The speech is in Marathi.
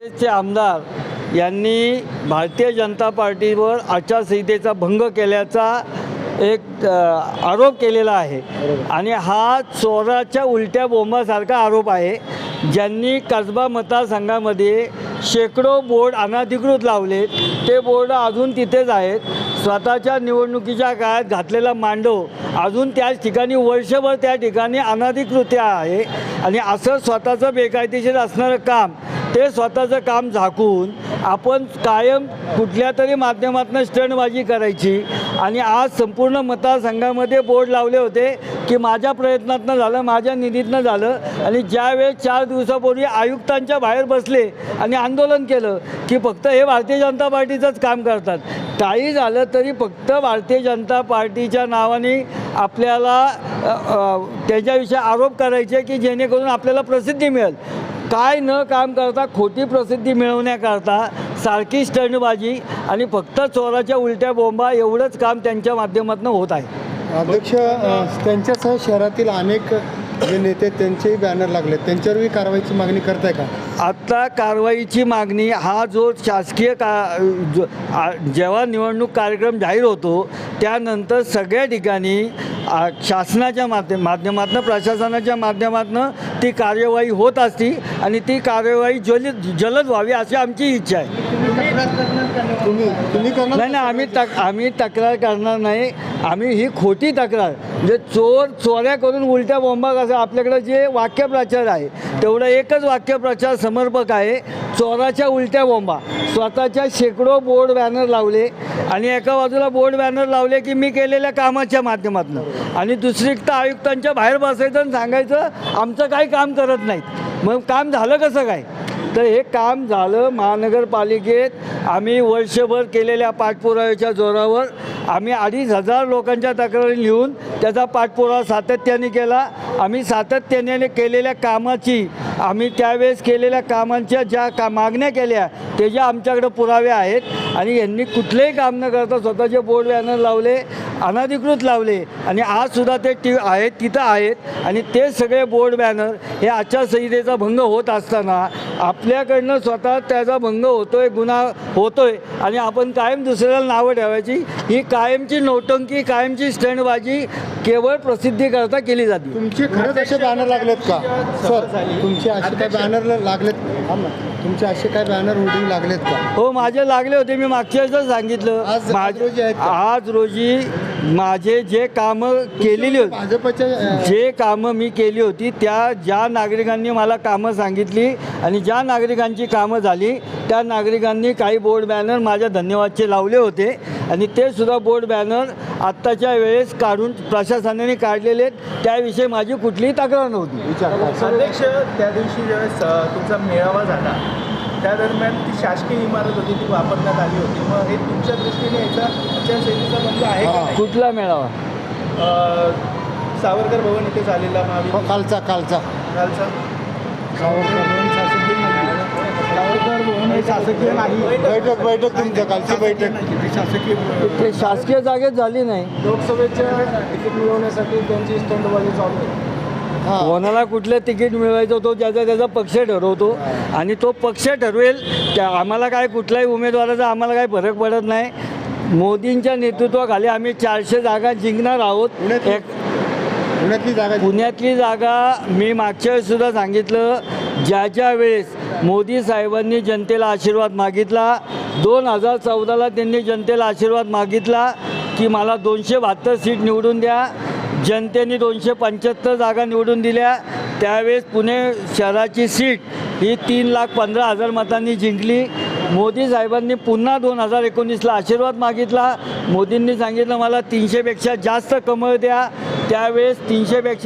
काँग्रेसचे आमदार यांनी भारतीय जनता पार्टीवर आचारसंहितेचा भंग केल्याचा एक आरोप केलेला आहे. आणि हा चोराच्या उलट्या बोंबासारखा आरोप आहे. ज्यांनी कसबा मतदारसंघामध्ये शेकडो बोर्ड अनधिकृत लावलेत. ते बोर्ड अजून तिथेच आहेत. स्वतःच्या निवडणुकीच्या काळात घातलेला मांडव अजून त्याच ठिकाणी वर्षभर त्या ठिकाणी अनाधिकृत आहे. आणि असं स्वतःचं बेकायदेशीर असणारं काम ते स्वतःचं काम झाकून आपण कायम कुठल्या तरी माध्यमातून स्टंडबाजी करायची. आणि आज संपूर्ण मतदारसंघामध्ये बोर्ड लावले होते की माझ्या प्रयत्नातनं झालं माझ्या निधीतनं झालं. आणि ज्यावेळेस चार दिवसापूर्वी आयुक्तांच्या बाहेर बसले आणि आंदोलन केलं की फक्त हे भारतीय जनता पार्टीचंच काम करतात. काही झालं तरी फक्त भारतीय जनता पार्टीच्या नावाने आपल्याला त्याच्याविषयी आरोप करायचे की जेणेकरून आपल्याला प्रसिद्धी मिळेल. काय न काम करता खोटी प्रसिद्धी मिळवण्याकरता सारखी स्टंडबाजी आणि फक्त चोराच्या उलट्या बोंबा एवढंच काम त्यांच्या माध्यमातून होत आहे. अध्यक्ष त्यांच्यासह शहरातील अनेक जे नेते त्यांचेही बॅनर लागले त्यांच्यावरही कारवाईची मागणी करताय का? आत्ता कारवाईची मागणी हा जो शासकीय का जो- जेव्हा निवडणूक कार्यक्रम जाहीर होतो त्यानंतर सगळ्या ठिकाणी शासनाच्या माध्यम माध्यमातून प्रशासनाच्या माध्यमातून ती कार्यवाही होत असती आणि ती कार्यवाही जलद जलद व्हावी अशी आमची इच्छा आहे. तुम्ही तुम्ही करणार नाही नाही आम्ही तक आम्ही तक्रार करणार नाही. आम्ही ही खोटी तक्रार. जे चोर चोऱ्या करून उलट्या बोंबा कसं आपल्याकडं जे वाक्यप्रचार आहे तेवढं एकच वाक्यप्रचार समर्पक आहे. चोराच्या उलट्या बोंबा. स्वतःच्या शेकडो बोर्ड बॅनर लावले आणि एका बाजूला बोर्ड बॅनर लावले की मी केलेल्या कामाच्या माध्यमातून. आणि दुसरी तर आयुक्तांच्या बाहेर बसायचं आणि सांगायचं आमचं काही काम करत नाहीत. मग काम झालं कसं काय? तर हे काम झालं महानगरपालिकेत. आम्ही वर्षभर केलेल्या पाठपुराव्याच्या जोरावर. आम्ही अडीच हजार लोकांच्या तक्रारी लिहून त्याचा पाठपुरावा सातत्याने केला. आम्ही सातत्याने केलेल्या कामाची आम्ही त्यावेळेस केलेल्या कामांच्या ज्या का मागण्या केल्या त्याच्या आमच्याकडे पुरावे आहेत. आणि यांनी कुठलेही काम न करता स्वतःचे बोर्ड बॅनर लावले. अनधिकृत लावले. आणि आजसुद्धा ते टी आहेत तिथं आहेत. आणि ते सगळे बोर्ड बॅनर हे आचारसंहितेचा भंग होत असताना आपल्याकडनं स्वतः त्याचा भंग होतोय गुन्हा होतोय. आणि आपण कायम दुसऱ्याला नावं ठेवायची. ही कायमची नौटंकी कायमची स्टंटबाजी केवळ प्रसिद्धीकरता केली जाते. तुमचे खरंच असे बॅनर लागलेत का? सर तुमचे असे काय बॅनर लागलेत. तुमचे असे काय बॅनर होर्डिंग लागलेत का? हो माझे लागले होते. मी मागच्या सांगितलं. आज- रोजी? आज रोजी माझे जे कामं केलेली होती भाजपच्या जे कामं मी केली होती त्या ज्या नागरिकांनी मला कामं सांगितली आणि ज्या नागरिकांची कामं झाली त्या नागरिकांनी काही बोर्ड बॅनर माझ्या धन्यवादचे लावले होते. आणि ते सुद्धा बोर्ड बॅनर आत्ताच्या वेळेस काढून प्रशासनाने काढलेले आहेत. त्याविषयी माझी कुठलीही तक्रार नव्हती. विचार. अध्यक्ष त्या दिवशी ज्यावेळेस तुमचा मेळावा झाला त्या दरम्यान ती शासकीय इमारत होती ती वापरण्यात आली होती. मग हे तुमच्या दृष्टीने याचा आचारसंहितेचा बंद आहे का. नाही? कुठला मेळावा? अ, सावरकर भवन इथे झालेला हो, महाविद्यालय कालचा कालचा कालचा बैठक बैठक तुमचं कालची बैठक. ते शासकीय जागेत झाली नाही. लोकसभेच्या तिकीट मिळवण्यासाठी त्यांची स्टंटबाजी चालू आहे. कोणाला कुठलं तिकीट मिळवायचं तो ज्याचा त्याचा पक्ष ठरवतो. आणि तो पक्ष ठरवेल त्या आम्हाला काय कुठल्याही उमेदवाराचा आम्हाला काही फरक पडत नाही. मोदींच्या नेतृत्वाखाली आम्ही चारशे जागा जिंकणार आहोत. एक पुण्यातली जागा पुण्यातली जागा मी मागच्या वेळेस सुद्धा सांगितलं. ज्या ज्या वेळेस मोदी साहेबांनी जनतेला आशीर्वाद मागितला दोन हजार चौदाला त्यांनी जनतेला आशीर्वाद मागितला की मला दोनशे बहात्तर सीट निवडून द्या. जनतेने दोनशे पंच्याहत्तर जागा निवडून दिल्या. त्यावेळेस पुणे शहराची सीट ही तीन लाख पंधरा हजार मतांनी जिंकली. मोदी साहेबांनी पुन्हा दोन हजार एकोणीसला आशीर्वाद मागितला. मोदींनी सांगितलं मला तीनशेपेक्षा जास्त कमळ द्या. त्यावेळेस तीनशेपेक्षा